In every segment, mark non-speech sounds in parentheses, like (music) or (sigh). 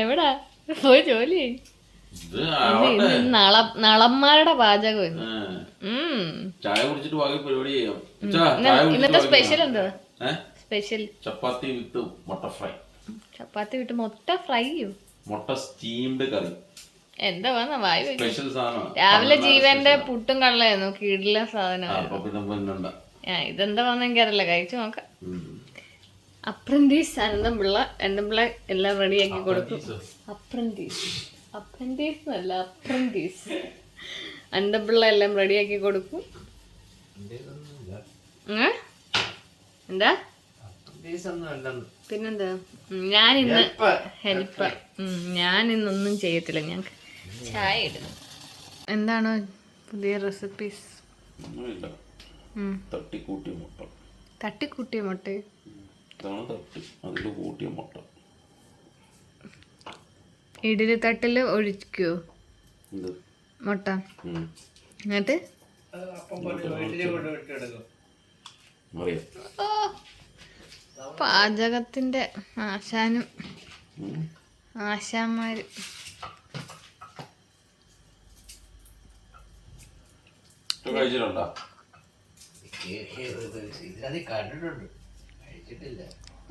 എവിടാ? പോയി ജോലി നളന്മാരുടെ പാചകം ഇന്ന്. ചായ കുടിച്ചിട്ട് ബാക്കി പരിപാടി ചെയ്യാം. ഇന്നത്തെ സ്പെഷ്യൽ. എന്താ സ്പെഷ്യൽ ചപ്പാത്തി വിത്ത് മുട്ട ഫ്രൈ. ചപ്പാത്തി വിട്ട് മുട്ട ഫ്രൈയോ മുട്ട സ്റ്റീംഡ് കറി. എന്താ വന്ന വായി. സ്പെഷ്യൽ സാധനം രാവിലെ ജീവന്റെ പുട്ടും കള്ളയായിരുന്നു കീഴിലെ സാധനം ഇതെന്താ വന്നെങ്കിൽ അറിയില്ല കഴിച്ചു നോക്കാം. അപ്രന്റീസ് അനന്തപിള്ള അനന്തപിള്ള എല്ലാം റെഡിയാക്കി കൊടുക്കും. അപ്രന്റീസ് അപ്രന്റീസ് അല്ല അപ്രന്റീസ് അനന്തപിള്ള എല്ലാം റെഡിയാക്കി കൊടുക്കും? എന്താ? പിന്നെന്താ? ഞാൻ ഇന്ന് ഹെൽപ്പ് ഞാൻ ഇന്നൊന്നും ചെയ്യത്തില്ല. ഞാൻ ചായ ഇടുന്നു. എന്താണ് പുതിയ റെസിപ്പീസ് ഒന്നുമില്ല. തട്ടിക്കൂട്ടിയ മുട്ട. തട്ടിക്കൂട്ടിയ മുട്ട? ഇതാണ് തട്ട് അതിൽ കൂട്ടിയ മുട്ട ഇഡലി തട്ടിൽ ഒഴിക്കോ മുട്ട. എന്നിട്ട് പാചകത്തിന്റെ ആശാനും ആശാന്മാര് കഴിച്ചിട്ടുണ്ടോ കണ്ടിട്ടുണ്ട്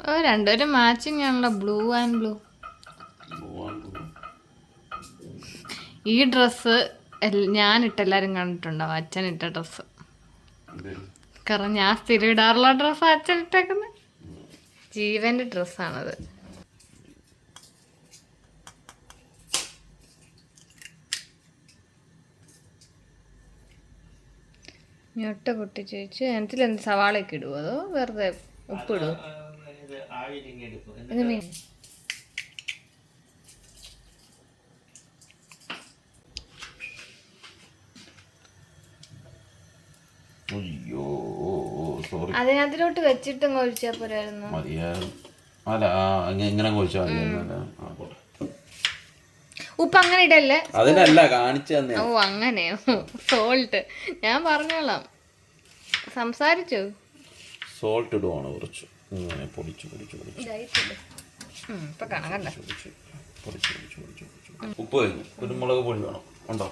ഓ രണ്ടുപേരും മാച്ചിങ് ആണല്ലോ ബ്ലൂ ആൻഡ് ബ്ലൂ ഈ ഡ്രസ് ഞാൻ ഇട്ടെല്ലാരും കണ്ടിട്ടുണ്ടാവും അച്ഛൻ ഇട്ട ഡ്രസ് കാരണം ഞാൻ സ്ഥിരം ഇടാറുള്ള ഡ്രസ് അച്ഛൻ ഇട്ടേക്കുന്നത് ജീവന്റെ ഡ്രസ്സാണത് ഞൊട്ട പൊട്ടി ചോദിച്ചു അതിൽ എന്ത് സവാളയൊക്കെ ഇടുവോ? അതോ വെറുതെ ഇത് എടുക്കും. ഇത് അയ്യോ സോറി അതിനകത്തിലോട്ട് വെച്ചിട്ട് കൊഴിച്ചാ പോരായിരുന്നു. അല്ല ഇങ്ങനെ കൊഴിച്ചാ ഉപ്പ് അങ്ങനെ ഇടല്ലേ? അതിനല്ല കാണിച്ചു തന്നെ. ഓ അങ്ങനെയോ? സോൾട്ട് ഞാൻ പറഞ്ഞോളാം. സംസാരിച്ചു? സോൾട്ട് ഇടുവാണ് കുറച്ച്. ഇങ്ങനെ പൊടിച്ച് പൊടിച്ച് പൊടിച്ച്. പൊടിച്ച് പൊടിച്ച് പൊടിച്ച് പൊടിച്ച് പൊടിച്ച് ഉപ്പ് കഴിഞ്ഞു. കുരുമുളക് പൊടി വേണം. ഉണ്ടോ?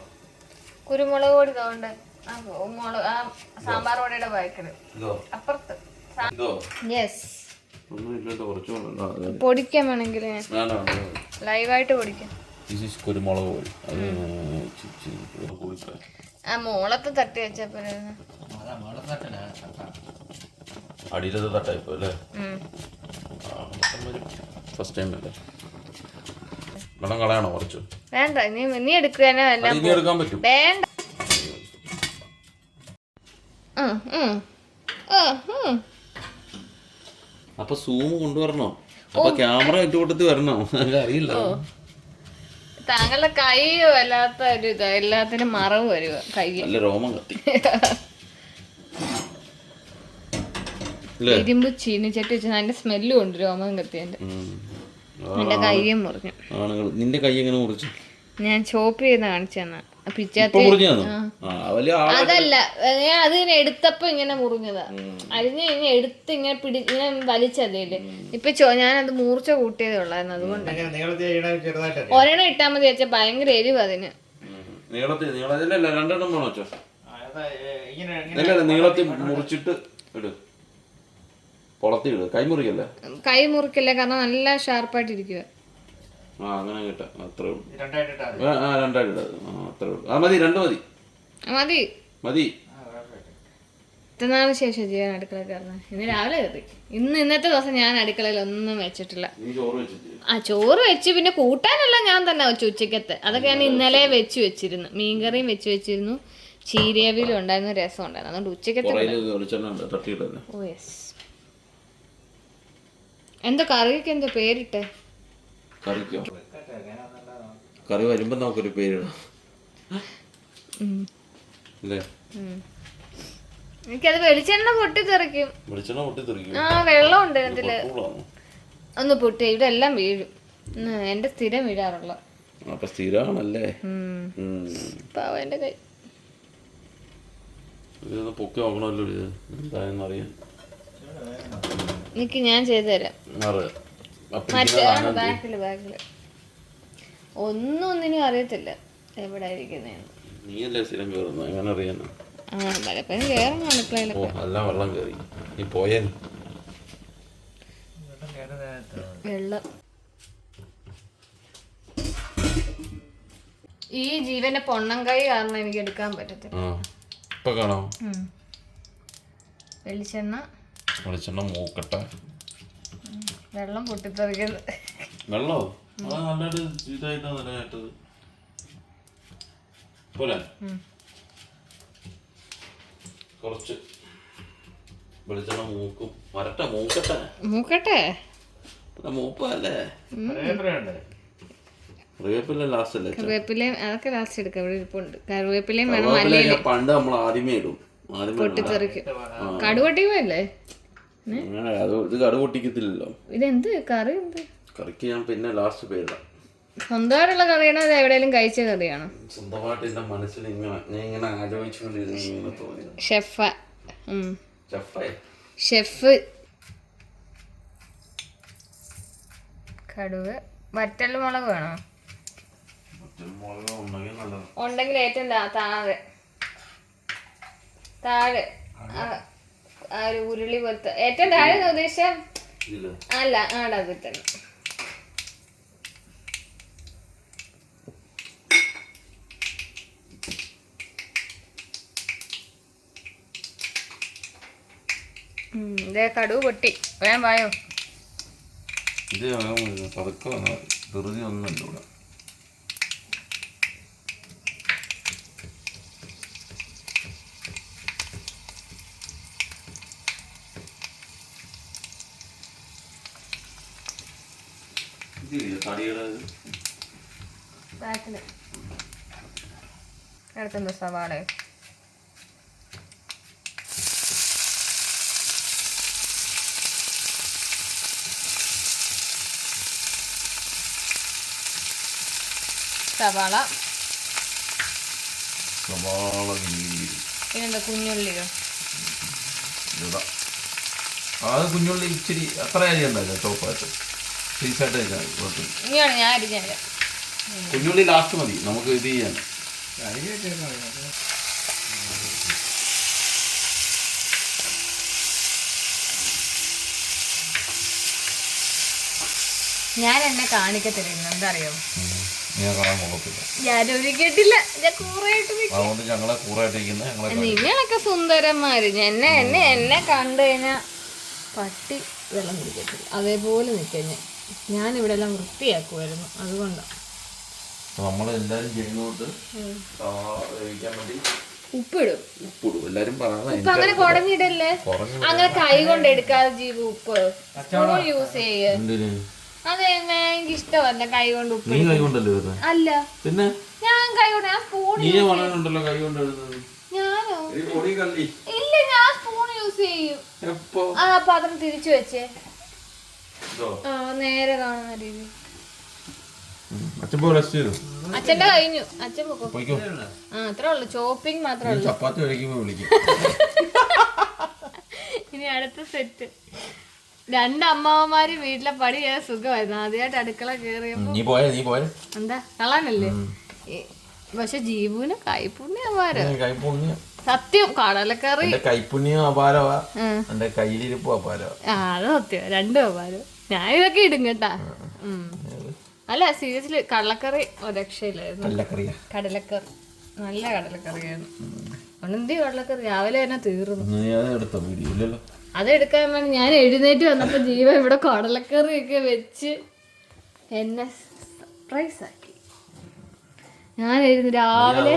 കുരുമുളക് പൊടി തോണ്ട് ആ ഓ, മുളക് ആ സാമ്പാർ പൊടിയുടെ ഇതോ? അപ്പുറത്ത്. ഇതോ? യെസ്. പൊടിക്കാൻ വേണമെങ്കിൽ. ലൈവായിട്ട് പൊടിക്കാം. ദിസ് ഈസ് കുരുമുളക് പൊടി. ആ മോളത്ത് തട്ടി വെച്ചാ അതാ മുളത്തട്ടനാ അടിയിലത് തട്ടായിപ്പോ അല്ലേ? ഫസ്റ്റ് ടൈം അല്ലേ? വെള്ളം കളയണോ കുറച്ച്? വേണ്ട നീ നീ എടുക്കാനോ ഇനി എടുക്കാൻ പറ്റും. വേണ്ട. അപ്പൊ സൂം കൊണ്ടുവരണോ? അപ്പൊ ക്യാമറ ഇട്ടുകൂട്ടത്തിൽ കൂട്ടത്തിൽ വരണോ അറിയില്ല. താങ്കളുടെ കൈ വല്ലാത്ത ഒരു ഇതാ എല്ലാത്തിനും മറവ് വരുക കൈ നല്ല രോമം കത്തി (laughs) അല്ലേ ഇരുമ്പ് ചീനിച്ചട്ടി വെച്ചാൽ അതിന്റെ സ്മെല്ലും ഉണ്ട് രോമം കത്തിയതിന്റെ. എന്റെ കൈയും മുറിഞ്ഞു. ആണുങ്ങൾ. നിന്റെ കൈ എങ്ങനെ മുറിച്ചു? ഞാൻ ചോപ്പ് ചെയ്ത് കാണിച്ചു തന്ന. ഇപ്പൊ പിച്ചാത്തി അതല്ല ഞാൻ അത് ഇങ്ങനെ എടുത്തപ്പോ ഇങ്ങനെ മുറിഞ്ഞതാ. അരിഞ്ഞ് ഇങ്ങനെ എടുത്ത് ഇങ്ങനെ പിടി ഇങ്ങനെ വലിച്ചതേ ഇപ്പൊ ഞാനത് മൂർച്ച കൂട്ടിയതേ ഉള്ളായിരുന്നു. അതുകൊണ്ട്. ഒരെണ്ണം ഇട്ടാ മതി വെച്ചാൽ ഭയങ്കര എരിവ് അതിന്. നീളത്തിൽ വെച്ചോ നീളത്തിൽ മുറിച്ചിട്ട് ഇട്. പൊളത്തി കൈമുറിക്കല്ലേ? കൈ മുറിക്കല്ലേ കാരണം നല്ല ഷാർപ്പായിട്ട് ഇരിക്കുക ആ അങ്ങനെ കിട്ടാം. അത്രേ ഉള്ളൂ. രണ്ടായിട്ടാ ആ, ആ രണ്ടായിട്ട് ഇട് ആ അത്രേ ഉള്ളൂ. ആ മതി രണ്ട് മതി. മതി. മതി. ഇത്രനാളിന് ശേഷം ചെയ്യാൻ അടുക്കള കയറുന്നത്. ഇന്ന് രാവിലെ കയറി. ഇന്ന് ഇന്നത്തെ ദിവസം ഞാൻ അടുക്കളയിൽ ഒന്നും വെച്ചിട്ടില്ല. നീ ചോറ് വെച്ചിട്ട് ആ ചോറ് വെച്ച് പിന്നെ കൂട്ടാനെല്ലാം ഞാൻ തന്നെ വെച്ചു ഉച്ചക്കത്തെ. അതൊക്കെ ഞാൻ ഇന്നലെ വെച്ച് വെച്ചിരുന്നു. മീൻകറിയും വെച്ച് വെച്ചിരുന്നു. ചീരവിലും ഉണ്ടായിരുന്നു രസം ഉണ്ടായിരുന്നു അതുകൊണ്ട് ഉച്ചക്കത്തെ പുറയിൽ വെളിച്ചെണ്ണ ഉണ്ട്. തട്ടിയിടല്ലേ ഓ യെസ്. എന്തോ കറിക്ക് എന്താ പേരിട്ടെ? കറിക്കോ? കറി വരുമ്പോ നമുക്കൊരു പേരിടാം. അല്ലേ? എനിക്കത് വെളിച്ചെണ്ണ പൊട്ടിത്തെറിക്കും. വെളിച്ചെണ്ണ പൊട്ടി തെറിക്കും ആ വെള്ളമുണ്ട് അതിൽ ഇതിൽ. ഒന്ന് പൊട്ടി ഇവിടെ എല്ലാം വീഴും എന്റെ സ്ഥിരം വീഴാറുള്ള അപ്പൊ സ്ഥിരമാണല്ലേ? കൈ. പൊക്കി നോക്കണമല്ലോ ഇത്. എന്തായാലും അറിയാൻ എനിക്ക് ഞാൻ ചെയ്തു തരാം അറിയാം അപ്പൊ മറ്റേ ഇങ്ങനെ വാങ്ങാൻ ബാക്കിൽ ബാക്കിൽ. ഒന്നും ഒന്നിനും അറിയത്തില്ല എവിടെ ഇരിക്കുന്നതെന്ന് നീയല്ലേ സ്ഥിരം കയറുന്നത്? എങ്ങനെ അറിയാനോ? ആ പലപ്പോഴും കയറണം അടുക്കളയിൽ ഓ എല്ലാം വെള്ളം കയറി. നീ പോയേ വെള്ളം. ഈ ജീവന്റെ പൊണ്ണം കൈ കാരണം എനിക്ക് എടുക്കാൻ പറ്റത്തില്ല. വെളിച്ചെണ്ണ. വെളിച്ചെണ്ണ മൂക്കട്ടെ. വെള്ളം പൊട്ടിത്തെറിക്കുന്നു വെള്ളോ? അത് നല്ലൊരു ഇതായിട്ടാ നില കേട്ടത്. പോലെ ഉം. കുറച്ച് വെളിച്ചെണ്ണ മൂക്കും. വരട്ടെ മൂക്കട്ടെ. മൂക്കട്ടെ. അല്ല മൂപ്പല്ലേ കറിവേപ്പിലയുണ്ട്. റിവേപ്പില്ല ലാസ്റ്റ് അല്ലേ? കറിവേപ്പിലയും അതൊക്കെ ലാസ്റ്റ് എടുക്കാം. ഇവിടെ ഇരിപ്പുണ്ട്. കറിവേപ്പിലയും വേണം കറിവേപ്പിലയൊക്കെ പണ്ട് നമ്മൾ ആദ്യമേ ഇടും. പൊട്ടിത്തെറിക്കും. കടുവട്ടിക്കുമല്ലേ ഇത് കട പൊട്ടിക്കത്തില്ലല്ലോ. ഇതെന്ത് കറി എന്ത്? കറിക്ക് ഞാൻ പിന്നെ ലാസ്റ്റ് പേരിടാം സ്വന്തമായിട്ടുള്ള കറിയാണോ അത് എവിടെയെങ്കിലും കഴിച്ച കറിയാണോ? സ്വന്തമായിട്ട് എന്റെ മനസ്സിൽ ഇങ്ങനെ ഞാൻ ഇങ്ങനെ ആലോചിച്ചുകൊണ്ടിരുന്നു ഇങ്ങനെ തോന്നിയത് ഷെഫ. ചെഫേ ഷെഫ്. കടുവ് വറ്റൽ മുളക് വേണോ? ഉണ്ടെങ്കിൽ ഏറ്റവും താഴെ. താഴെ. ആ ഒരു ഉരുളി പോലത്തെ. ഏറ്റവും താഴെ ഉദ്ദേശം അല്ല ആടാ തന്നെ. ഉം, ദേ കടുവ് പൊട്ടി. വേഗം വായോ. ഇത് പതുക്കെ ധൃതി ഒന്നുമില്ല ഇവിടെ. ഇതില്ലേ തടിയുടെ ഇത്? ബാക്കിൽ അടുത്തെന്താ സവാള. സവാള സവാള പിന്നെന്താ കുഞ്ഞുള്ളിയോ? അത് കുഞ്ഞുള്ളി ഇച്ചിരി അത്ര അരി ഉണ്ടല്ലോ ചോപ്പായിട്ട് പീസായിട്ട് കഴിച്ചാൽ കുഴപ്പമില്ല. ഇനിയാണ് ഞാൻ അരിഞ്ഞത് കുഞ്ഞുള്ളി ലാസ്റ്റ് മതി. നമുക്ക് ഇത് ചെയ്യാൻ ഞാൻ എന്നെ കാണിക്കത്തില്ല എന്താ അറിയോ ഞാൻ കാണാൻ കൊള്ളത്തില്ല ഞാൻ ഒരുക്കിയിട്ടില്ല ഞാൻ കൂറായിട്ട് അതുകൊണ്ട് ഞങ്ങളെ. നിങ്ങളൊക്കെ സുന്ദരന്മാര്. എന്നെ എന്നെ എന്നെ കണ്ടു കഴിഞ്ഞാ പട്ടി വെള്ളം കുടിക്കത്തില്ല അതേപോലെ നിൽക്കാൻ ഞാൻ. ഞാൻ ഇവിടെ എല്ലാം വൃത്തിയാക്കുമായിരുന്നു അതുകൊണ്ടാണ് നമ്മൾ എല്ലാരും ചെയ്യുന്നോണ്ട് ഉപ്പിടും. ഉപ്പിടും. എല്ലാരും പറയുന്നത് ഉപ്പ് അങ്ങനെ കുടഞ്ഞിടല്ലേ? അങ്ങനെ കൈ കൊണ്ട് എടുക്കാതെ ജീവ ഉപ്പ് സ്പൂൺ യൂസ് ചെയ്യ. എനിക്ക് ഇഷ്ടമല്ല കൈ കൊണ്ട് ഉപ്പ് നീ കൈ കൊണ്ടല്ലേ അല്ല. പിന്നെ? ഞാൻ കൈ കൊണ്ട് ഞാൻ സ്പൂൺ നീ കൈ കൊണ്ട് ഞാനോ? ഇല്ല ഞാൻ സ്പൂൺ യൂസ് ചെയ്യും. എപ്പോ? ആ പാത്രം തിരിച്ചു വെച്ചേ. നേരെ കാണുന്ന രീതി. അച്ഛൻ പോ റെസ്റ്റ് ചെയ്തു? അച്ഛന്റെ കഴിഞ്ഞു. അച്ഛൻ പോയിക്കോ. ആ അത്രേ ഉള്ളൂ. ചോപ്പിംഗ് മാത്രമേ ഉള്ളൂ. ചപ്പാത്തി കഴിക്കുമ്പോ വിളിക്കും. (laughs) ഇനി അടുത്ത സെറ്റ് രണ്ട് അമ്മാവന്മാര് വീട്ടിലെ പണി ചെയ്യാൻ സുഖമായിരുന്നു. ആദ്യമായിട്ട് അടുക്കള കേറിയപ്പോ നീ പോയ നീ പോയ? എന്താ? കളാനല്ലേ പക്ഷെ ജീവന് കൈപുണ്യ അപാരം. സത്യം കടലക്കറി. കൈപുണ്യം അപാരവാ. എന്റെ കയ്യിലിരിപ്പും അപാരവാ. അത് സത്യം. രണ്ടും അപാരം ഞാൻ ഇതൊക്കെ ഇടും കേട്ടാ. അല്ല സീരിയസ്ലി കടലക്കറി ഒരു രക്ഷയില്ലായിരുന്നു കടലക്കറി. നല്ല കടലക്കറിയാണ് ഒന്നെന്തി കടലക്കറി? രാവിലെ തന്നെ തീർന്നു. അതെടുക്കാൻ വേണ്ടി ഞാൻ എഴുന്നേറ്റ് വന്നപ്പോ ജീവ ഇവിടെ കടലക്കറി ഒക്കെ വെച്ച് എന്നെ സർപ്രൈസ് ആക്കി. ഞാൻ എഴുന്നു രാവിലെ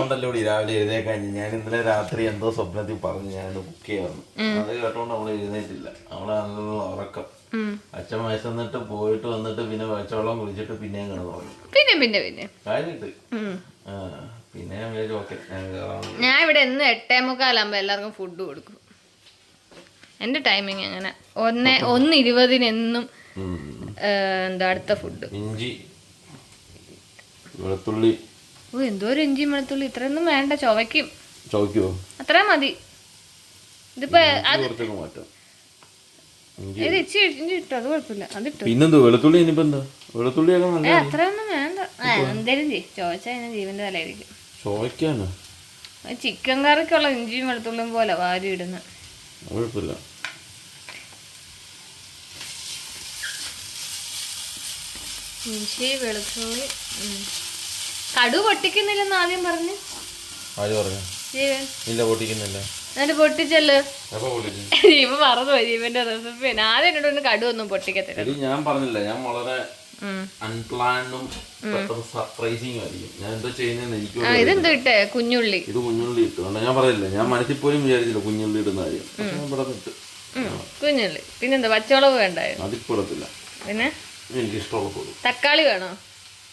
രാവിലെ എഴുതേക്കാൻ ഞാൻ ഇന്നലെ രാത്രി എന്തോ സ്വപ്നത്തിൽ പറഞ്ഞു ഞാൻ ബുക്ക് ചെയ്യാറുണ്ട് അത് കേട്ടോണ്ട് അവൾ എഴുന്നേറ്റില്ല. അവളാണല്ലോ ഉറക്കം. അച്ഛൻ വയസ്സെന്നിട്ട് പോയിട്ട് വന്നിട്ട് പിന്നെ വെച്ചോളം കുടിച്ചിട്ട് പിന്നെയും കിടന്നു പിന്നെ പിന്നെ പിന്നെ കഴിഞ്ഞിട്ട്. പിന്നെ ഞാൻ ഇവിടെ എന്ന് എട്ടേ മുക്കാലാകുമ്പോ എല്ലാവർക്കും ഫുഡ് കൊടുക്കും. എന്റെ ടൈമിങ് അങ്ങനെ. ഒന്ന് ഒന്ന് ഇരുപതിന് എന്നും എന്താ അടുത്ത ഫുഡ് ഇഞ്ചി വെളുത്തുള്ളി. ഓ എന്തോ ഒരു ഇഞ്ചി വെളുത്തുള്ളി ഇത്രയൊന്നും വേണ്ട ചുവയ്ക്കും. ചോദിക്കുവോ അത്ര മതി. ഇതിപ്പോ അത് കുറച്ചൊക്കെ മാറ്റാം ഇഞ്ചി ഇത് ഇച്ചി ഇഞ്ചി ഇട്ടോ അത് കുഴപ്പമില്ല. അതിട്ടു പിന്നെന്തോ വെളുത്തുള്ളി ഇനിയിപ്പോ എന്താ? വെളുത്തുള്ളി ഒക്കെ നല്ല അത്രയൊന്നും വേണ്ട. ആ എന്തേലും ചെയ്യും ചോദിച്ചാൽ അതിന് ജീവന്റെ തലയായിരിക്കും. ചോദിക്കാണ് ചിക്കൻ കറിക്കുള്ള ഇഞ്ചിയും വെളുത്തുള്ളിയും പോലെ വാരി ഇടുന്ന. കുഴപ്പമില്ല. ഇഞ്ചി വെളുത്തുള്ളി. കടു പൊട്ടിക്കുന്നില്ലെന്ന് ആദ്യം പറഞ്ഞു. ആര് പറഞ്ഞു? ജീവൻ ഇല്ല പൊട്ടിക്കുന്നില്ല. എന്നിട്ട് പൊട്ടിച്ചല്ലോ. എപ്പോ മറന്നു ജീവന്റെ റെസിപ്പി ആദ്യം എന്നോട് ഒന്ന് കടു ഒന്നും പൊട്ടിക്കത്തില്ല ഞാൻ പറഞ്ഞില്ല ഞാൻ വളരെ പെട്ടെന്ന് ആയിരിക്കും. ഞാൻ എന്താ ചെയ്യുന്നതെന്ന് എനിക്ക് ആ പോലും ഇതെന്തോ ഇട്ടേ? കുഞ്ഞുള്ളി. ഇത് കുഞ്ഞുള്ളി ഇട്ടു. അതുകൊണ്ട് ഞാൻ ഞാൻ മനസ്സിൽ പോലും വിചാരിച്ചില്ല കുഞ്ഞുള്ളി ഇടുന്ന കാര്യം. പക്ഷെ ഞാൻ ഇവിടെ ഇട്ട്. കുഞ്ഞുള്ളി. പിന്നെന്താ പച്ചമുളക് വേണ്ടായിരുന്നു അതിപ്പിടത്തില്ല പിന്നെ? എനിക്ക് ഇഷ്ടമുള്ള തക്കാളി വേണോ?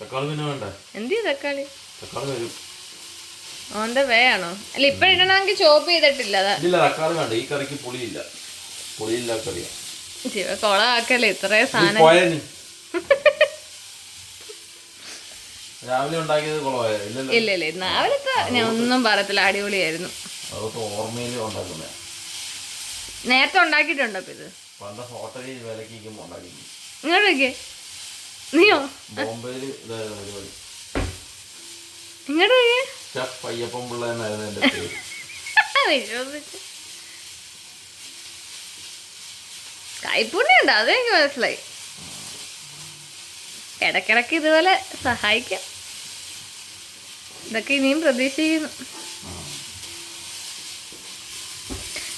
തക്കാളി പിന്നെ വേണ്ട? എന്തിയാ തക്കാളി? തക്കാളി വരും. ഓന്റെ ആണോ? അല്ല ഇപ്പൊ ഇടണമെങ്കിൽ ചോപ്പ് ചെയ്തിട്ടില്ല ഇല്ല തക്കാളി വേണ്ട. ഈ കറിക്ക് പുളിയില്ല. പുളിയില്ല കറിയാ. ശിവ കൊളാക്കല്ലേ ഇത്രയും സാധനം. രാവിലെ ഉണ്ടാക്കിയത് ഇല്ല ഇല്ല രാവിലത്തെ ഞാൻ ഒന്നും പറയത്തില്ല അടിപൊളിയായിരുന്നു. അതൊക്കെ ഓർമ്മയിൽ ഉണ്ടാക്കുന്നേ. നേരത്തെ ഉണ്ടാക്കിയിട്ടുണ്ടോ ഇത്? പണ്ട് ഹോട്ടലിൽ വിലക്കിക്കുമ്പോ ഉണ്ടാക്കി ഇങ്ങോട്ട് നോക്കിയേ. നീയോ? ബോംബെയിൽ ഇതായിരുന്നു പരിപാടി. ഇങ്ങോട്ട് നോക്കിയേ. ഷെഫ് അയ്യപ്പൻ പിള്ള എന്നായിരുന്നു എന്റെ പേര്. (laughs) കൈപ്പുണ്യുണ്ട് മനസ്സിലായി. ഇടക്കിടക്ക് ഇതുപോലെ സഹായിക്കാം. ഇതൊക്കെ ഇനിയും പ്രതീക്ഷിക്കുന്നു.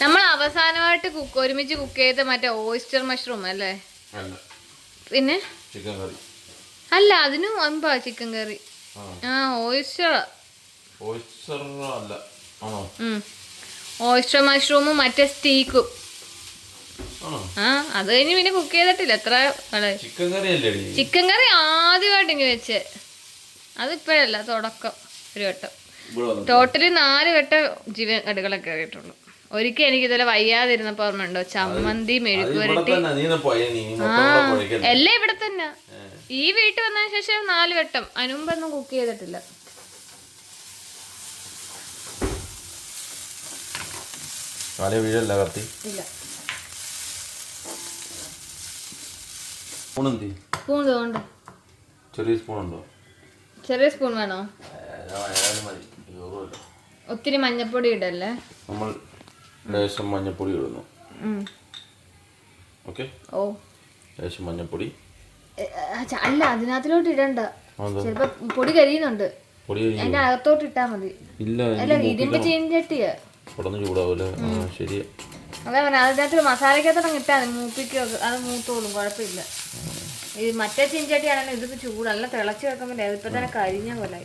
നമ്മൾ അവസാനമായിട്ട് കുക്ക് ഒരുമിച്ച് കുക്ക് ചെയ്ത മറ്റേ ഓയിസ്റ്റർ മഷ്റൂം അല്ലേ? പിന്നെ? അല്ല അതിനും അമ്പാ ചിക്കൻ കറി ആ. ആ ഓയിസ്റ്റർ ഓയിസ്റ്റർ അല്ല. ആണോ? ഓയിസ്റ്റർ മഷ്റൂമും മറ്റേ സ്റ്റീക്കും ആ അത് കഴിഞ്ഞ് പിന്നെ കുക്ക് ചെയ്തിട്ടില്ല. എത്ര ചിക്കൻ കറി ചിക്കൻ കറി ആദ്യമായിട്ട് ഇങ്ങനെ വെച്ച്. അതിപ്പോഴല്ല തുടക്കം. ഒരു വട്ടം. ടോട്ടലി നാല് വട്ടം ജീവൻ അടുക്കള കയറിയിട്ടുള്ളൂ. ഒരിക്കൽ എനിക്ക് ഇതുപോലെ വയ്യാതിരുന്നപ്പോ ഓർമ്മയുണ്ടോ ചമ്മന്തി അത് മെഴുക്ക് ഇവിടെ നീ പോയ നീ ആ എല്ലാം ഇവിടെ തന്നെ. ഈ വീട്ടിൽ വന്നതിന് ശേഷം നാല് വട്ടം. അനുമ്പൊന്നും കുക്ക് ചെയ്തിട്ടില്ല. കാലേ വീഴല്ല കത്തി ഇല്ല. സ്പൂൺ തോണ്ട് ചെറിയ സ്പൂൺ ഉണ്ടോ? ചെറിയ സ്പൂൺ വേണോ? ഒത്തിരി മഞ്ഞപ്പൊടി ഇടല്ലേ? നമ്മൾ ലേശം മഞ്ഞപ്പൊടി ഇടുന്നു. Okay oh. ലേശം മഞ്ഞപ്പൊടി. അല്ല അതിനകത്തിലോട്ട് ഇടണ്ട. ചിലപ്പോ പൊടി കരിയുന്നുണ്ട്. അതിന്റെ അകത്തോട്ട് ഇട്ടാ മതി. ഇല്ല അല്ല ചേഞ്ച് ചീഞ്ചട്ടിയാ ഉടനെ ചൂടാവൂല? ശരി. അതെ അതിനകത്ത് മസാലക്കകത്തോടെ ഇട്ടാ മതി മൂപ്പിക്കോ അത് മൂത്തോളും കുഴപ്പമില്ല. ഈ മറ്റേ ചീഞ്ചട്ടി ആണെങ്കിൽ ഇതിപ്പോ ചൂട് നല്ല തിളച്ച് വെക്കുമ്പോൾ ഇപ്പൊ തന്നെ കരിഞ്ഞ പോലെ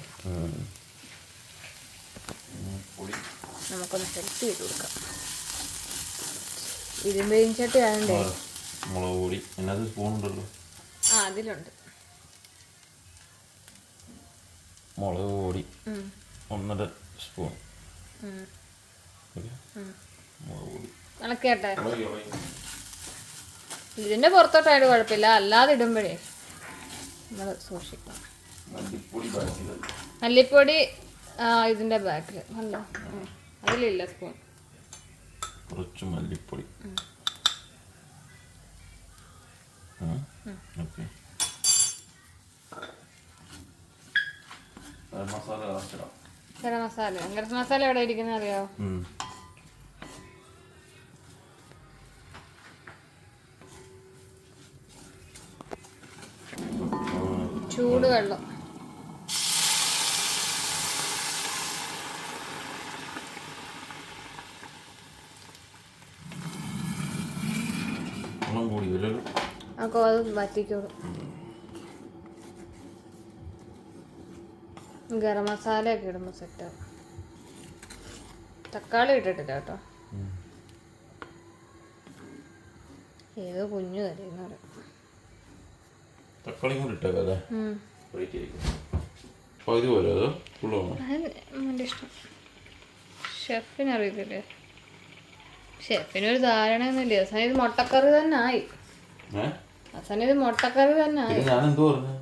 നമുക്കൊന്ന് സെറ്റ് ചെയ്ത് കൊടുക്കാം. ഇരുമ്പ് ചീഞ്ചട്ടി ആയതുകൊണ്ടേ മുളക് പൊടി. സ്പൂൺ ഉണ്ടല്ലോ. ആ അതിലുണ്ട്. മുളക് പൊടി. ഒന്നര സ്പൂൺ ഉം. ഓക്കെ മുളക് പൊടി ഇളക്കിയട്ടെ. ഇതിന്റെ പുറത്തോട്ടായിട്ട് കുഴപ്പമില്ല. അല്ലാതെ ഇടുമ്പോഴേ നമ്മൾ സൂക്ഷിക്കണം. മല്ലിപ്പൊടി ഇതിന്റെ ബാക്കിൽ നല്ല അതിലില്ല സ്പൂൺ കുറച്ച് മല്ലിപ്പൊടി. ഗരം മസാല ഗരം മസാല. എവിടെ ഇരിക്കുന്നത് അറിയാവോ വെള്ളം. ഗരം മസാല ഒക്കെ സെറ്റ് വറ്റിക്കോളും. ഗരം മസാലയൊക്കെ ഇടുമ്പോൾ സെറ്റാവും തക്കാളി ഇട്ടിട്ടില്ല കേട്ടോ. ഏതോ കുഞ്ഞു കറിയെന്ന് പറയാം. തക്കാളി കൂടി ഇട്ടേക്കാം അതോ? ഫുള്ളാണോ എന്റെ ഇഷ്ടം. ഷെഫിന് അറിയത്തില്ലേ? ഷെഫിനൊരു ധാരണയൊന്നുമില്ല അവസാനം ഇത് മുട്ടക്കറി തന്നെ ആയി. അവസാനം ഇത് മുട്ടക്കറി തന്നെ ആയി. ഞാൻ എന്തോ പറഞ്ഞു?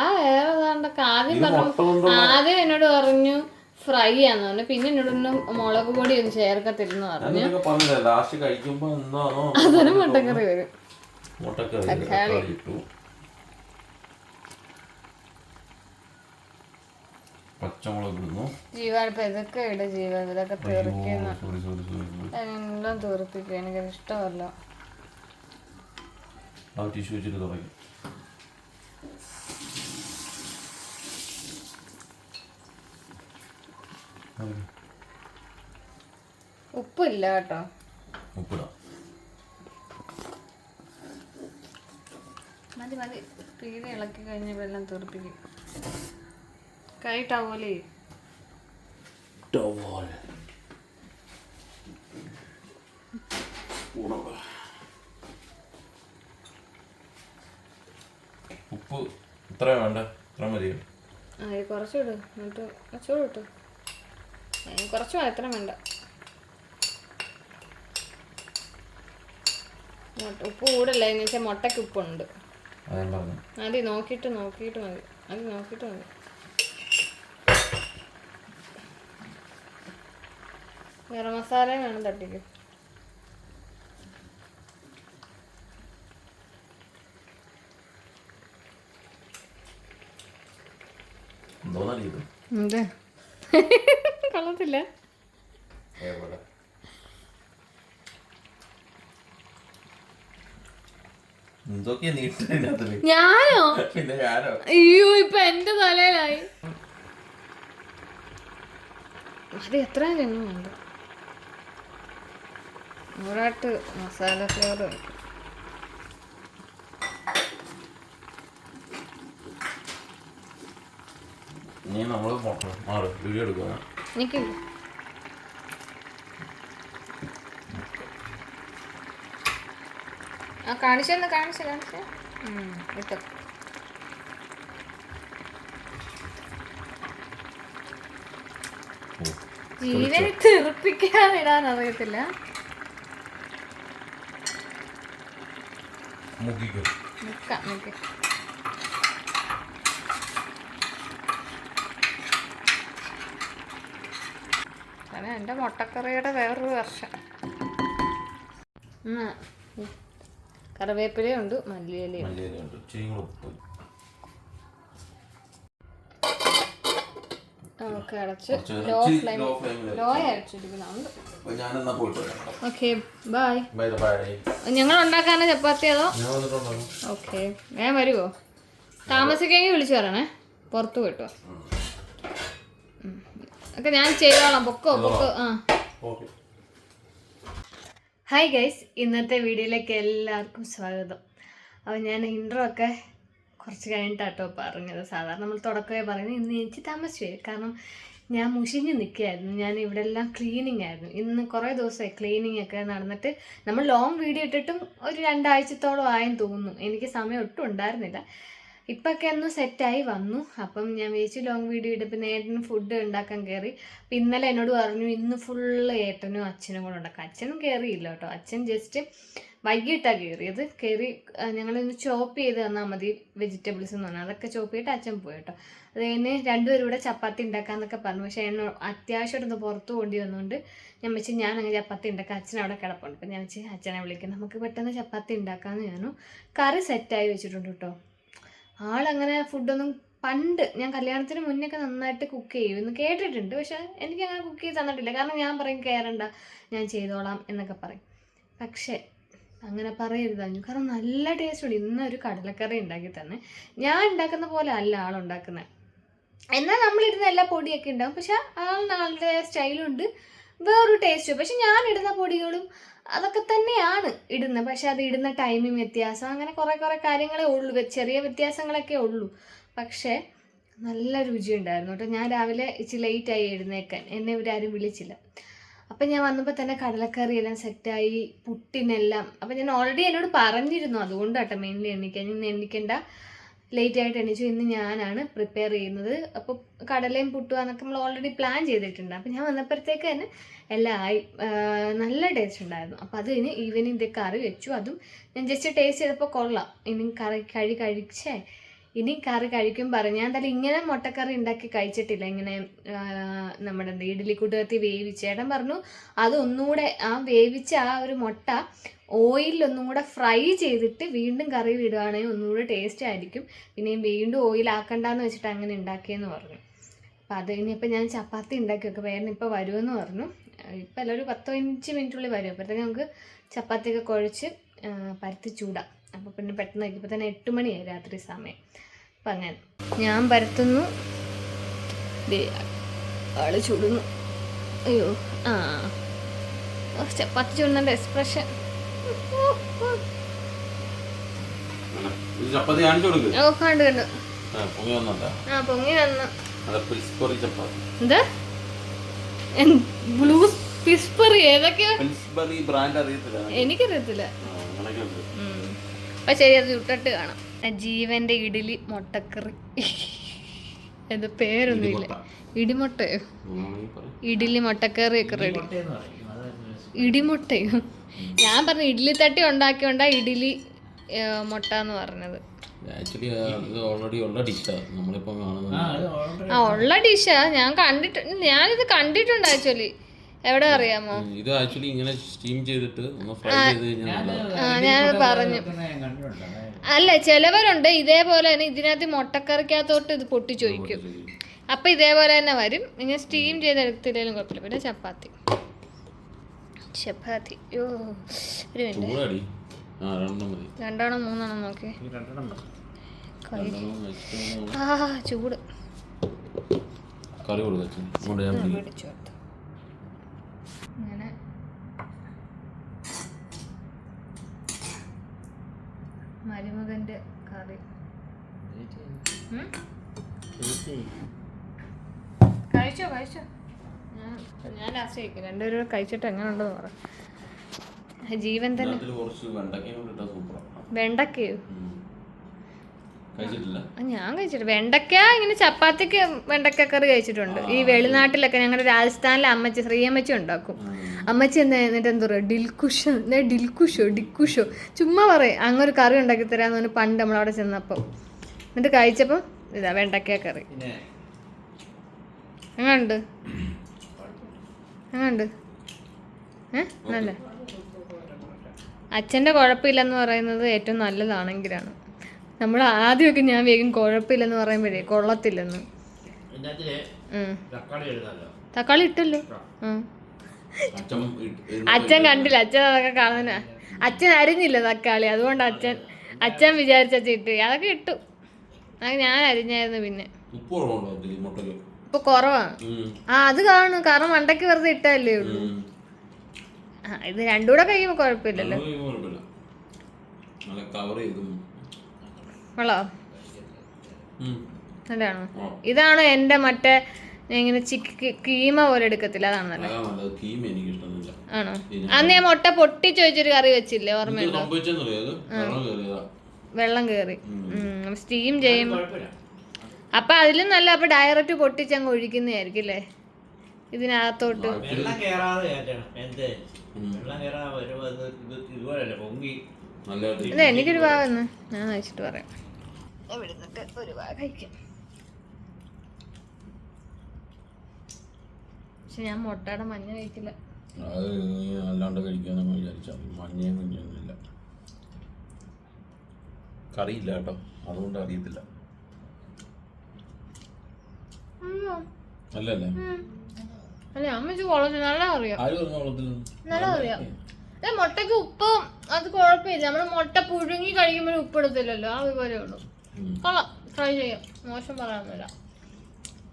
ആ വേറെ ഏതാണ്ടൊക്കെ ആദ്യം പറഞ്ഞു ആദ്യം എന്നോട് പറഞ്ഞു ഫ്രൈ ആന്ന് പറഞ്ഞു. പിന്നെ എന്നോട് മുളക് പൊടി ഒന്നും ചേർക്കത്തില്ലെന്ന് പറഞ്ഞു. നിനക്ക് പറഞ്ഞില്ലേ ലാസ്റ്റ് കഴിക്കുമ്പോ എന്താണോ അതൊരു മുട്ടക്കറി വരും. മുട്ടക്കറി തക്കാളി ഇട്ടു പച്ചമുളക് ഇടുന്നു. ഇതൊക്കെ ഇട ജീവ ഇതൊക്കെ തീർക്കുന്ന സോറി സോറി സോറി എല്ലാം തീർപ്പിക്കും എനിക്കത് ഇഷ്ടമല്ല. ആ ടിഷ്യൂ വെച്ചിട്ട് തുടങ്ങി ഉപ്പില്ല കേട്ടോ. ഉപ്പിടാം. മതി മതി. തീരെ ഇളക്കി കഴിഞ്ഞപ്പോൾ എല്ലാം തീർപ്പിക്കും കൈ ടവലേ ടവൽ ഉപ്പ് ഇത്ര വേണ്ട. ഇത്ര മതിയോ ഇത് കുറച്ചിട്. എന്നിട്ട് കുറച്ചുകൂടെ ഇട്ടു. കുറച്ച് മതി എത്ര വേണ്ട. ഉപ്പ് കൂടല്ല? എന്ന് വെച്ചാൽ മുട്ടയ്ക്ക് ഉപ്പുണ്ട്. അതാ നോക്കിട്ട് മതി നോക്കിയിട്ട് നോക്കിയിട്ട് മതി. അത് നോക്കിയിട്ട് മതി. ഗരം മസാലയും വേണം തട്ടിക്ക്. കൊള്ളത്തില്ല. ഞാനോ? പിന്നെ ഞാനോ? അയ്യോ ഇപ്പൊ എന്റെ തലയിലായി. അത് എത്ര എണ്ണം വേണ്ട ഒരാട്ട് മസാല ഫ്ലേവർ ഇനി നമ്മൾ പോട്ടോ മാറ് വീഡിയോ എടുക്കുക എനിക്ക് ആ കാണിച്ചെന്ന് കാണിച്ച കാണിച്ച. ഇട്ടോ. ജീവനെ തെറിപ്പിക്കാൻ ഇടാൻ അറിയത്തില്ല. മുക്കിക്കോ നിക്കാം നിക്ക് കാരണം എന്റെ മുട്ടക്കറിയുടെ വേറൊരു വർഷം. കറിവേപ്പിലയുണ്ട് മല്ലിയിലയും മല്ലിയിലുണ്ട് ഇച്ചിരി കൂടെ ഉപ്പ് നമുക്ക് അടച്ച് ലോ ഫ്ലെയിം ൽ വരാം. ഓക്കെ ബൈ ഞങ്ങൾ ഉണ്ടാക്കാനോ ചപ്പാത്തി അതോ? ഓക്കെ ഞാൻ വരുമോ താമസിക്കെങ്കിൽ വിളിച്ചു പറയണേ. പുറത്ത് കിട്ടുമോ ഒക്കെ ഞാൻ ചെയ്തോളാം. പൊക്കോ പൊക്കോ. ആ. ഹായ് ഗൈസ് ഇന്നത്തെ വീഡിയോയിലേക്ക് എല്ലാവർക്കും സ്വാഗതം. അപ്പോൾ ഞാൻ ഇൻട്രോ ഒക്കെ കുറച്ച് കഴിഞ്ഞിട്ടാട്ടോ പറഞ്ഞത്. സാധാരണ നമ്മൾ തുടക്കമേ പറയുന്നത് ഇന്ന് എനിക്ക് താമസിച്ചു കാരണം ഞാൻ മുഷിഞ്ഞ് നിൽക്കുകയായിരുന്നു. ഞാൻ ഇവിടെ എല്ലാം ക്ലീനിങ് ആയിരുന്നു. ഇന്ന് കുറേ ദിവസമായി ക്ലീനിങ് ഒക്കെ നടന്നിട്ട് നമ്മൾ ലോങ് വീഡിയോ ഇട്ടിട്ടും ഒരു രണ്ടാഴ്ചത്തോളം ആയെന്ന് തോന്നുന്നു. എനിക്ക് സമയം ഒട്ടും ഉണ്ടായിരുന്നില്ല. ഇപ്പൊക്കെ ഒന്ന് സെറ്റായി വന്നു. അപ്പം ഞാൻ വിചാരിച്ചു ലോങ് വീഡിയോ ഇട്ടപ്പോൾ നേട്ടന് ഫുഡ് ഉണ്ടാക്കാൻ കയറി അപ്പം ഇന്നലെ എന്നോട് പറഞ്ഞു ഇന്ന് ഫുള്ള് ഏട്ടനും അച്ഛനും കൂടെ ഉണ്ടാക്കാം അച്ഛനും കയറിയില്ല കേട്ടോ. അച്ഛൻ ജസ്റ്റ് വൈകിട്ടാണ് കയറിയത് കയറി ഞങ്ങളൊന്ന് ചോപ്പ് ചെയ്ത് തന്നാൽ മതി വെജിറ്റബിൾസ് എന്ന് പറഞ്ഞാൽ അതൊക്കെ ചോപ്പ് ചെയ്തിട്ട് അച്ഛൻ പോയി കേട്ടോ. അത് കഴിഞ്ഞ് രണ്ടുപേരും കൂടെ ചപ്പാത്തി ഉണ്ടാക്കാന്നൊക്കെ പറഞ്ഞു. പക്ഷേ എന്നെ അത്യാവശ്യമായിട്ടൊന്ന് പുറത്ത് കൊണ്ടി വന്നുകൊണ്ട് ഞാൻ വെച്ച് ഞാൻ അങ്ങനെ ചപ്പാത്തി ഉണ്ടാക്കാം. അച്ഛൻ അവിടെ കിടപ്പുണ്ട്. അപ്പം ഞാൻ വെച്ച് അച്ഛനെ വിളിക്കാം. നമുക്ക് പെട്ടെന്ന് ചപ്പാത്തി ഉണ്ടാക്കാമെന്ന് ഞാനും കറി സെറ്റായി വെച്ചിട്ടുണ്ട് കേട്ടോ. ആളങ്ങനെ ഫുഡൊന്നും പണ്ട് ഞാൻ കല്യാണത്തിന് മുന്നൊക്കെ നന്നായിട്ട് കുക്ക് ചെയ്യും എന്ന് കേട്ടിട്ടുണ്ട്. പക്ഷെ എനിക്ക് അങ്ങനെ കുക്ക് ചെയ്ത് തന്നിട്ടില്ല. കാരണം ഞാൻ പറയും കയറണ്ട ഞാൻ ചെയ്തോളാം എന്നൊക്കെ പറയും. പക്ഷേ അങ്ങനെ പറയരുത് അഞ്ഞു കാരണം നല്ല ടേസ്റ്റ് ഉണ്ട്. ഇന്നൊരു കടലക്കറി ഉണ്ടാക്കി തന്നെ. ഞാൻ ഉണ്ടാക്കുന്ന പോലെ അല്ല ആളുണ്ടാക്കുന്നത് എന്നാൽ നമ്മളിടുന്ന എല്ലാ പൊടിയൊക്കെ ഉണ്ടാവും. പക്ഷെ ആളുടെ സ്റ്റൈലുണ്ട് വേറൊരു ടേസ്റ്റ് പക്ഷെ ഞാൻ ഇടുന്ന പൊടികളും അതൊക്കെ തന്നെയാണ് ഇടുന്നത്. പക്ഷെ അത് ഇടുന്ന ടൈമിങ് വ്യത്യാസം അങ്ങനെ കുറേ കുറേ കാര്യങ്ങളെ ഉള്ളൂ. ചെറിയ വ്യത്യാസങ്ങളൊക്കെ ഉള്ളൂ. പക്ഷേ നല്ല രുചി ഉണ്ടായിരുന്നു കേട്ടോ. ഞാൻ രാവിലെ ഇച്ചിരി ലേറ്റായി എഴുന്നേക്കാൻ. എന്നെ ഇവരാരും വിളിച്ചില്ല. അപ്പം ഞാൻ വന്നപ്പോൾ തന്നെ കടലക്കറി എല്ലാം സെറ്റായി പുട്ടിനെല്ലാം. അപ്പം ഞാൻ ഓൾറെഡി എന്നോട് പറഞ്ഞിരുന്നു. അതുകൊണ്ടാട്ടോ മെയിൻലി എണ്ണിക്കാൻ. ഇന്ന് എണ്ണിക്കണ്ട. ലേറ്റ് ആയിട്ട് എണീച്ചു. ഇന്ന് ഞാനാണ് പ്രിപ്പയർ ചെയ്യുന്നത്. അപ്പോൾ കടലയും പുട്ടും എന്നൊക്കെ നമ്മൾ ഓൾറെഡി പ്ലാൻ ചെയ്തിട്ടുണ്ട്. അപ്പോൾ ഞാൻ വന്നപ്പോഴത്തേക്ക് തന്നെ എല്ലാം ആയി. നല്ല ടേസ്റ്റ് ഉണ്ടായിരുന്നു. അപ്പോൾ അത് കഴിഞ്ഞ് ഈവനിങ് ഇത് കറി വെച്ചു. അതും ഞാൻ ജസ്റ്റ് ടേസ്റ്റ് ചെയ്തപ്പോൾ കൊള്ളാം. ഇനി കറി കഴി കഴിച്ചേ. ഇനി കറി കഴിക്കും പറഞ്ഞു ഞാൻ എന്തായാലും ഇങ്ങനെ മുട്ടക്കറി ഉണ്ടാക്കി കഴിച്ചിട്ടില്ല. ഇങ്ങനെ നമ്മുടെ ഇഡ്ഡലി കൂട്ടുകത്തി വേവിച്ച്. ചേട്ടൻ പറഞ്ഞു അത് ഒന്നുകൂടെ ആ വേവിച്ച ആ ഒരു മുട്ട ഓയിലിൽ ഒന്നും കൂടെ ഫ്രൈ ചെയ്തിട്ട് വീണ്ടും കറി ഇടുകയാണെങ്കിൽ ഒന്നുകൂടെ ടേസ്റ്റ് ആയിരിക്കും. പിന്നെ വീണ്ടും ഓയിൽ ആക്കണ്ടെന്ന് വെച്ചിട്ട് അങ്ങനെ ഉണ്ടാക്കിയെന്ന് പറഞ്ഞു. അപ്പം അത് കഴിഞ്ഞപ്പോൾ ഞാൻ ചപ്പാത്തി ഉണ്ടാക്കി വെക്കും. വേറെ ഇപ്പോൾ വരുമെന്ന് പറഞ്ഞു. ഇപ്പം എല്ലാവരും പത്തോ അഞ്ച് മിനിറ്റുള്ളിൽ വരും. അപ്പോഴത്തേക്ക് നമുക്ക് ചപ്പാത്തിയൊക്കെ കുഴച്ച് പരത്തി ചൂടാം. അപ്പോൾ പിന്നെ പെട്ടെന്ന് ഇപ്പോൾ തന്നെ എട്ട് മണിയായി രാത്രി സമയം. അപ്പം അങ്ങനെ ഞാൻ പരത്തുന്നു. ആൾ ചുടുന്നു. അയ്യോ ആ. ചപ്പാത്തി ചുടുന്നതിന്റെ എക്സ്പ്രഷൻ ചപ്പാത്തി ഓ കണ്ടു കണ്ടു ആ പൊങ്ങി വന്നു. എന്താ? ബ്ലൂ പിസ്പറി ഏതൊക്കെയോ? എനിക്കറിയത്തില്ല. അപ്പൊ ശരി അത് ചുട്ടിട്ട് കാണാം. ജീവന്റെ ഇഡലി മുട്ടക്കറി. എന്ത് പേരൊന്നുമില്ല. ഇടിമുട്ടയോ. ഇഡലി മുട്ടക്കറി ഒക്കെ റെഡി. ഇടിമുട്ടയോ? ഞാൻ പറഞ്ഞു ഇഡ്ഡലി തട്ടി ഉണ്ടാക്കിയോണ്ടാ ഇഡ്ഡലി ഏ, മുട്ട എന്ന് പറഞ്ഞത് ആക്ച്വലി ഇത് ഓൾറെഡി ഉള്ള ഡിഷാണ് നമ്മളിപ്പം കാണുന്നത് ആ ആ ഉള്ള ഡിഷാ ഞാൻ കണ്ടിട്ട് ഞാനിത് കണ്ടിട്ടുണ്ട് ആക്ച്വലി എവിടെ അറിയാമോ? ഇത് ആക്ച്വലി ഇങ്ങനെ സ്റ്റീം ചെയ്തിട്ട് ഒന്ന് ഫ്രൈ ചെയ്ത് കഴിഞ്ഞാൽ ആ ഞാൻ പറഞ്ഞു. അല്ല ചിലവരുണ്ട്. ഇതേപോലെ തന്നെ ഇതിനകത്ത് മുട്ടക്കറിക്കകത്തോട്ട് ഇത് പൊട്ടി ചോദിക്കും അപ്പൊ ഇതേപോലെ തന്നെ വരും. ഇങ്ങനെ സ്റ്റീം ചെയ്തെടുത്തില്ലെങ്കിലും കുഴപ്പമില്ല. പിന്നെ ചപ്പാത്തി. ചപ്പാത്തി. യോ ഒരു മിനിറ്റ്. രണ്ടെണ്ണം മൂന്നെണ്ണം നോക്കി ആ ചൂട്. കറി കൊടുക്കും അങ്ങനെ മരുമകന്റെ കറി? കഴിച്ചോ കഴിച്ചോ? ഞാൻ- ലാസ്റ്റ് കഴിക്കും. രണ്ടുപേരും കഴിച്ചിട്ട് എങ്ങനെ ഉണ്ടെന്ന് പറ. ജീവൻ തന്നെ. വെണ്ടക്കയും കൂടി ഇട്ടാൽ സൂപ്പറാണ് വെണ്ടക്കയോ കഴിച്ചിട്ടില്ല ആ, ഞാൻ കഴിച്ചിട്ട് വെണ്ടക്ക ഇങ്ങനെ ചപ്പാത്തിക്ക് വെണ്ടക്ക കറി കഴിച്ചിട്ടുണ്ട്. ഈ വെളിനാട്ടിലൊക്കെ ഞങ്ങളുടെ രാജസ്ഥാനിലെ അമ്മച്ചി ശ്രീയമ്മച്ചി ഉണ്ടാക്കും. അമ്മച്ചി എന്താ എന്നിട്ട് എന്താ പറയുക ഡിൽകുഷ് എന്താ ഡിൽക്കുഷോ ഡിക്കുഷോ. ചുമ്മാ പറയും അങ്ങൊരു കറി ഉണ്ടാക്കി തരാന്ന് പറഞ്ഞു പണ്ട് നമ്മളവിടെ ചെന്നപ്പോൾ എന്നിട്ട് കഴിച്ചപ്പോൾ ഇതാ വെണ്ടക്ക കറി. എങ്ങാണ്ട് എങ്ങാണ്ട് ഏ? നല്ല. അച്ഛന്റെ കുഴപ്പമില്ലെന്ന് പറയുന്നത് ഏറ്റവും നല്ലതാണെങ്കിലാണ്. നമ്മൾ ആദ്യമൊക്കെ ഞാൻ വേഗം കുഴപ്പമില്ലെന്ന് പറയുമ്പോഴേ കൊള്ളത്തില്ലെന്ന്. തക്കാളി ഇട്ടല്ലോ. അച്ഛൻ കണ്ടില്ല. അച്ഛൻ അതൊക്കെ കാണാനാ. അച്ഛൻ അരിഞ്ഞില്ല തക്കാളി? അതുകൊണ്ട് അച്ഛൻ അച്ഛൻ വിചാരിച്ച അച്ഛൻ ഇട്ട്. അതൊക്കെ ഇട്ടു. ഞാൻ അരിഞ്ഞായിരുന്നു പിന്നെ. ഇപ്പൊ കുറവാണ് ആ അത് കാണും. കാരണം മണ്ടയ്ക്ക് വെറുതെ ഇട്ടല്ലേ ഉള്ളൂ. ഇത് രണ്ടൂടെ കഴിയുമ്പോ കുഴപ്പമില്ലല്ലോ. കവർ ചെയ്തും. കൊള്ളോ അതാണ്? നല്ലതാണോ. ഇതാണ് എന്റെ മറ്റേ ഇങ്ങനെ ചിക്ക് കീമ പോലെ എടുക്കത്തില്ല അതാണ് നല്ലത്. കീമ എനിക്ക് ഇഷ്ടമൊന്നുമില്ല ആണോ അന്ന് ഞാൻ മുട്ട പൊട്ടി ചോദിച്ചൊരു കറി വെച്ചില്ലേ ഓർമ്മയുണ്ടോ? വെള്ളം കേറി കയറി. സ്റ്റീം ചെയ്യും അപ്പൊ അതിലും നല്ല അപ്പൊ ഡയറക്റ്റ് പൊട്ടിച്ച് അങ്ങ് ഒഴിക്കുന്നതായിരിക്കും അല്ലേ? ഇതിനകത്തോട്ട്. വെള്ളം വെള്ളം എനിക്കൊരു ഭാഗം ഞാൻ വെച്ചിട്ട് പറയാം. എവിടുന്നിട്ട് ഒരു ഭാഗം കഴിക്കാം. പക്ഷെ ഞാൻ മുട്ടയുടെ മഞ്ഞ കഴിക്കില്ല. അത് നീ അല്ലാണ്ട് കഴിക്കാന്നൊക്കെ വിചാരിച്ചാൽ മഞ്ഞയും കുഞ്ഞൊന്നുമില്ല. കറിയില്ല കേട്ടോ. അതുകൊണ്ട് അറിയത്തില്ല. അല്ലല്ലേ? അല്ല അമ്മച്ച് നല്ല അറിയാം. നല്ല അറിയാം. മുട്ടയ്ക്ക് ഉപ്പ് അത് കുഴപ്പമില്ല. നമ്മൾ മുട്ട പുഴുങ്ങി കഴിക്കുമ്പോഴും ഉപ്പ് എടുത്തില്ലല്ലോ ആ അതുപോലെ ഉള്ളൂ. കൊള്ളാം. ട്രൈ ചെയ്യാം. മോശം പറയാനൊന്നുമില്ല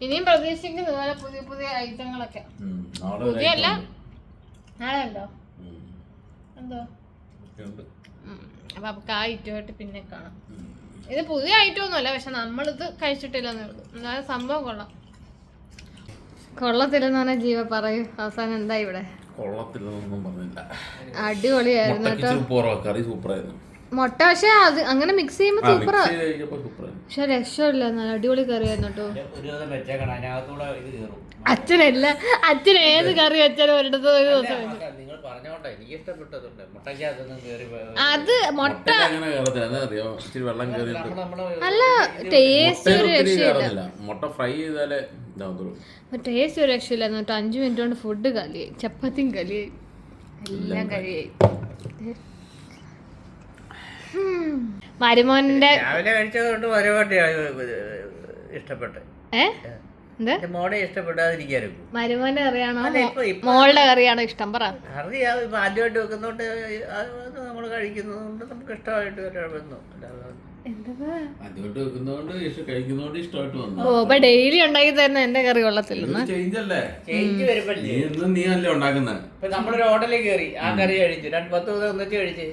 ഇനിയും പ്രതീക്ഷിക്കുന്നു ഇതുപോലെ പുതിയ പുതിയ ഐറ്റങ്ങളൊക്കെ. പുതിയല്ല. നാളെ ഉണ്ടോ. എന്തോ. അപ്പൊ നമുക്ക് ആ ഐറ്റമായിട്ട് പിന്നെ കാണാം. ഇത് പുതിയ ഐറ്റം ഒന്നുമല്ല പക്ഷെ നമ്മളിത് കഴിച്ചിട്ടില്ലെന്നേ ഉള്ളൂ. എന്നാലും സംഭവം കൊള്ളാം. കൊള്ളത്തില്ലെന്ന് പറഞ്ഞാൽ ജീവ പറയൂ. അവസാനം എന്താ ഇവിടെ? കൊള്ളത്തില്ലെന്നൊന്നും പറഞ്ഞില്ല. അടിപൊളിയായിരുന്നു കേട്ടോ. കറി സൂപ്പറായിരുന്നു. മുട്ട പക്ഷെ അത് അങ്ങനെ മിക്സ് ചെയ്യുമ്പോ സൂപ്പർ പക്ഷെ രക്ഷമില്ല നല്ല അടിപൊളി കറിയായിരുന്നു കേട്ടോ. ഒരു ദിവസം വെച്ചേക്കണം അതിനകത്തൂടെ ഇത് കയറും അച്ഛനല്ല അച്ഛൻ ഏത് കറി വെച്ചാലും ഒരിടത്ത് ഒരു ദിവസം അത് മുട്ട അല്ല ടേസ്റ്റ് ഒരു രക്ഷയില്ല. മുട്ട ഫ്രൈ ചെയ്താലേ ഇതാകത്തുള്ളൂ ടേസ്റ്റ് ഒരു രക്ഷയില്ല എന്നിട്ട് അഞ്ച് മിനിറ്റ് കൊണ്ട് ഫുഡ് കലിയായി ചപ്പാത്തിയും കലിയായി എല്ലാം കഴിയായി ഹും. മരുമോന്റെ രാവിലെ കഴിച്ചതുകൊണ്ട് ഒരുപാട് ഇഷ്ടപ്പെട്ട്. ഇഷ്ടപ്പെടാതിരിക്കാനും. മരുമോന്റെ കറിയാണോ? മോളുടെ കറിയാണോ ഇഷ്ടം? പറ. അറിയാം ഇപ്പൊ ആദ്യമായിട്ട് വെക്കുന്നോണ്ട് നമ്മൾ കഴിക്കുന്നതുകൊണ്ട് നമുക്ക് ഇഷ്ടമായിട്ട് വന്നു. ഓ അപ്പൊ ഡെയിലി ഉണ്ടാക്കി തരുന്ന എന്റെ കറി ചേഞ്ച് നീ അല്ലേ ഉണ്ടാക്കുന്നത് നമ്മളൊരു ഹോട്ടലിൽ കയറി ആ കറി കഴിച്ചു. രണ്ട് പത്ത് ദിവസം ഒന്നിച്ച് കഴിച്ച്.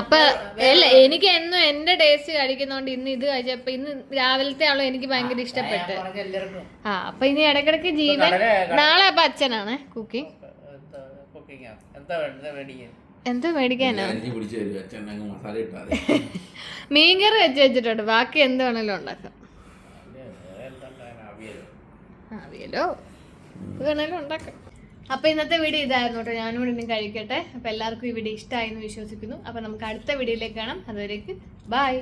അപ്പൊ അല്ല എനിക്ക് എന്നും എന്റെ ടേസ്റ്റ് കഴിക്കുന്നോണ്ട് ഇന്ന് ഇത് കഴിച്ചപ്പോ ഇന്ന് രാവിലത്തെ ആളോ എനിക്ക് ഭയങ്കര ഇഷ്ടപ്പെട്ട്. ആ അപ്പൊ ഇനി ഇടക്കിടക്ക് ജീവൻ നാളെ അപ്പൊ അച്ഛനാണ് കുക്കിംഗ് എന്താ മേടിക്കാനോ? അരിഞ്ഞ് അച്ഛൻ അങ്ങ് മസാല ഇട്ടാതെ (laughs) മീൻകറി വെച്ച് വെച്ചിട്ടുണ്ട്. ബാക്കി എന്ത് വേണേലും ഉണ്ടാക്കാം? അവിയലോ വേണേലും ഉണ്ടാക്കാം. അപ്പൊ ഇന്നത്തെ വീഡിയോ ഇതായിരുന്നു കേട്ടോ. ഞാനും ഇവിടെ ഇനി കഴിക്കട്ടെ. അപ്പൊ എല്ലാവർക്കും ഈ വീഡിയോ ഇഷ്ടമായി എന്ന് വിശ്വസിക്കുന്നു. അപ്പൊ നമുക്ക് അടുത്ത വീഡിയോയിലേക്ക് കാണാം. അതുവരേക്ക് ബൈ